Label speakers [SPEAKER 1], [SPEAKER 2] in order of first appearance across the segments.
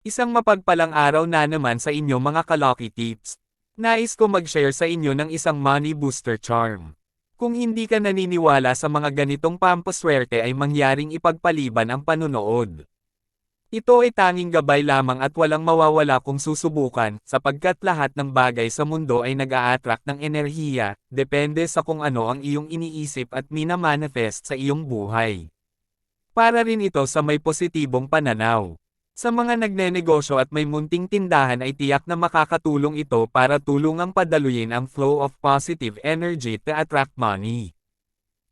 [SPEAKER 1] Isang mapagpalang araw na naman sa inyo mga kaloki tips. Nais ko mag-share sa inyo ng isang money booster charm. Kung hindi ka naniniwala sa mga ganitong pampaswerte ay mangyaring ipagpaliban ang panunood. Ito ay tanging gabay lamang at walang mawawala kung susubukan, sapagkat lahat ng bagay sa mundo ay nag-a-attract ng enerhiya, depende sa kung ano ang iyong iniisip at minamanifest sa iyong buhay. Para rin ito sa may positibong pananaw. Sa mga nagnenegosyo at may munting tindahan ay tiyak na makakatulong ito para tulungang padaluyin ang flow of positive energy to attract money.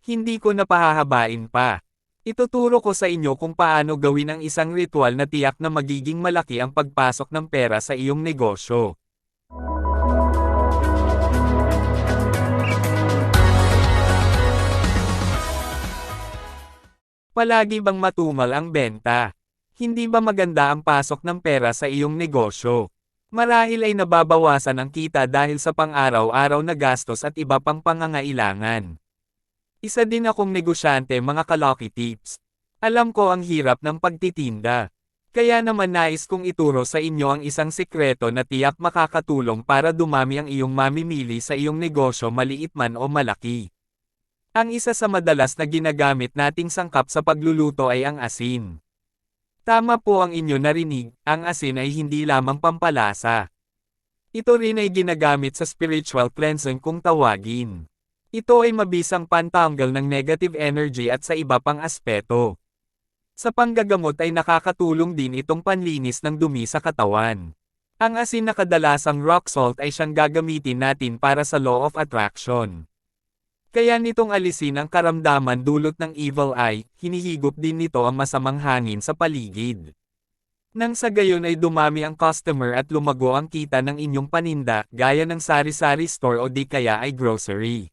[SPEAKER 1] Hindi ko na pahahabain pa. Ituturo ko sa inyo kung paano gawin ang isang ritual na tiyak na magiging malaki ang pagpasok ng pera sa iyong negosyo. Palagi bang matumal ang benta? Hindi ba maganda ang pasok ng pera sa iyong negosyo? Marahil ay nababawasan ang kita dahil sa pang-araw-araw na gastos at iba pang pangangailangan. Isa din akong negosyante mga kaloki tips. Alam ko ang hirap ng pagtitinda. Kaya naman nais kong ituro sa inyo ang isang sikreto na tiyak makakatulong para dumami ang iyong mamimili sa iyong negosyo maliit man o malaki. Ang isa sa madalas na ginagamit nating sangkap sa pagluluto ay ang asin. Tama po ang inyo narinig, ang asin ay hindi lamang pampalasa. Ito rin ay ginagamit sa spiritual cleansing kung tawagin. Ito ay mabisang pantanggal ng negative energy at sa iba pang aspeto. Sa panggagamot ay nakakatulong din itong panlinis ng dumi sa katawan. Ang asin na kadalasang rock salt ay siyang gagamitin natin para sa law of attraction. Kaya nitong alisin ang karamdaman dulot ng evil eye, hinihigop din nito ang masamang hangin sa paligid. Nang sa gayon ay dumami ang customer at lumago ang kita ng inyong paninda, gaya ng sari-sari store o di kaya ay grocery.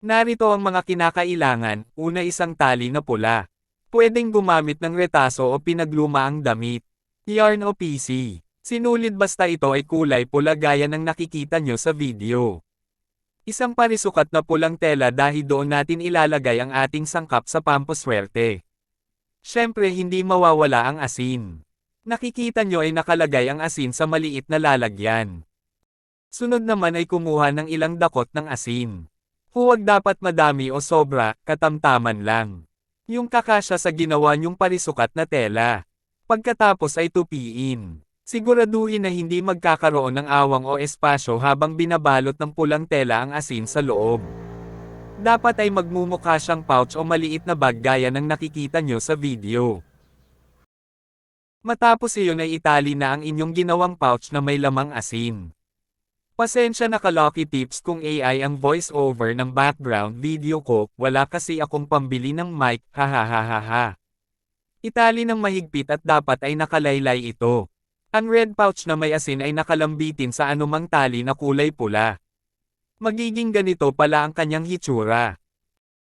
[SPEAKER 1] Narito ang mga kinakailangan, una isang tali na pula. Pwedeng gumamit ng retaso o pinagluma ang damit. Yarn o PC. Sinulid basta ito ay kulay pula gaya ng nakikita nyo sa video. Isang parisukat na pulang tela dahil doon natin ilalagay ang ating sangkap sa pamposwerte. Siyempre hindi mawawala ang asin. Nakikita nyo ay nakalagay ang asin sa maliit na lalagyan. Sunod naman ay kumuha ng ilang dakot ng asin. Huwag dapat madami o sobra, katamtaman lang. Yung kakasya sa ginawa nyong parisukat na tela. Pagkatapos ay tupiin. Siguraduhin na hindi magkakaroon ng awang o espasyo habang binabalot ng pulang tela ang asin sa loob. Dapat ay magmumukha siyang pouch o maliit na bag gaya ng nakikita nyo sa video. Matapos iyon ay itali na ang inyong ginawang pouch na may lamang asin. Pasensya na kaloki tips kung AI ang voice-over ng background video ko, wala kasi akong pambili ng mic, hahaha. Itali ng mahigpit at dapat ay nakalaylay ito. Ang red pouch na may asin ay nakalambitin sa anumang tali na kulay pula. Magiging ganito pala ang kanyang hitsura.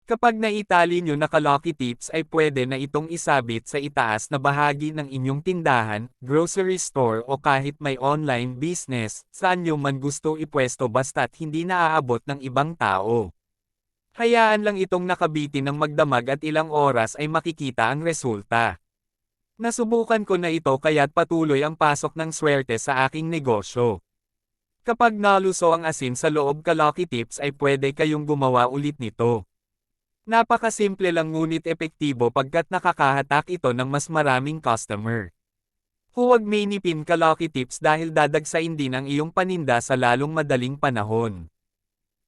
[SPEAKER 1] Kapag naitali nyo na kaloki tips ay pwede na itong isabit sa itaas na bahagi ng inyong tindahan, grocery store o kahit may online business, saan nyo man gusto ipwesto basta't hindi naaabot ng ibang tao. Hayaan lang itong nakabitin ng magdamag at ilang oras ay makikita ang resulta. Nasubukan ko na ito kaya't patuloy ang pasok ng swerte sa aking negosyo. Kapag naluso ang asin sa loob Kaloki Tips ay pwede kayong gumawa ulit nito. Napakasimple lang ngunit epektibo pagkat nakakahatak ito ng mas maraming customer. Huwag mainipin Kaloki Tips dahil dadagsain din ang iyong paninda sa lalong madaling panahon.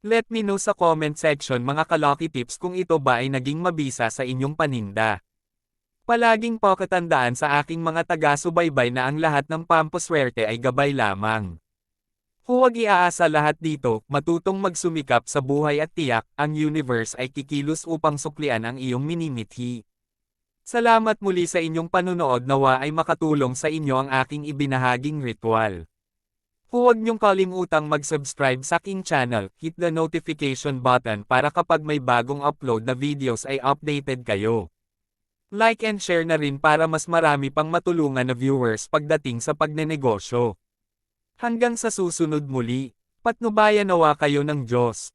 [SPEAKER 1] Let me know sa comment section mga Kaloki Tips kung ito ba ay naging mabisa sa inyong paninda. Palaging pakatandaan sa aking mga taga-subaybay na ang lahat ng pampaswerte ay gabay lamang. Huwag iaasa lahat dito, matutong magsumikap sa buhay at tiyak, ang universe ay kikilos upang suklian ang iyong minimithi. Salamat muli sa inyong panunood nawa ay makatulong sa inyo ang aking ibinahaging ritual. Huwag niyong kalimutang mag-subscribe sa aking channel, hit the notification button para kapag may bagong upload na videos ay updated kayo. Like and share na rin para mas marami pang matulungan na viewers pagdating sa pagnenegosyo. Hanggang sa susunod muli, patnubayan nawa kayo ng Diyos.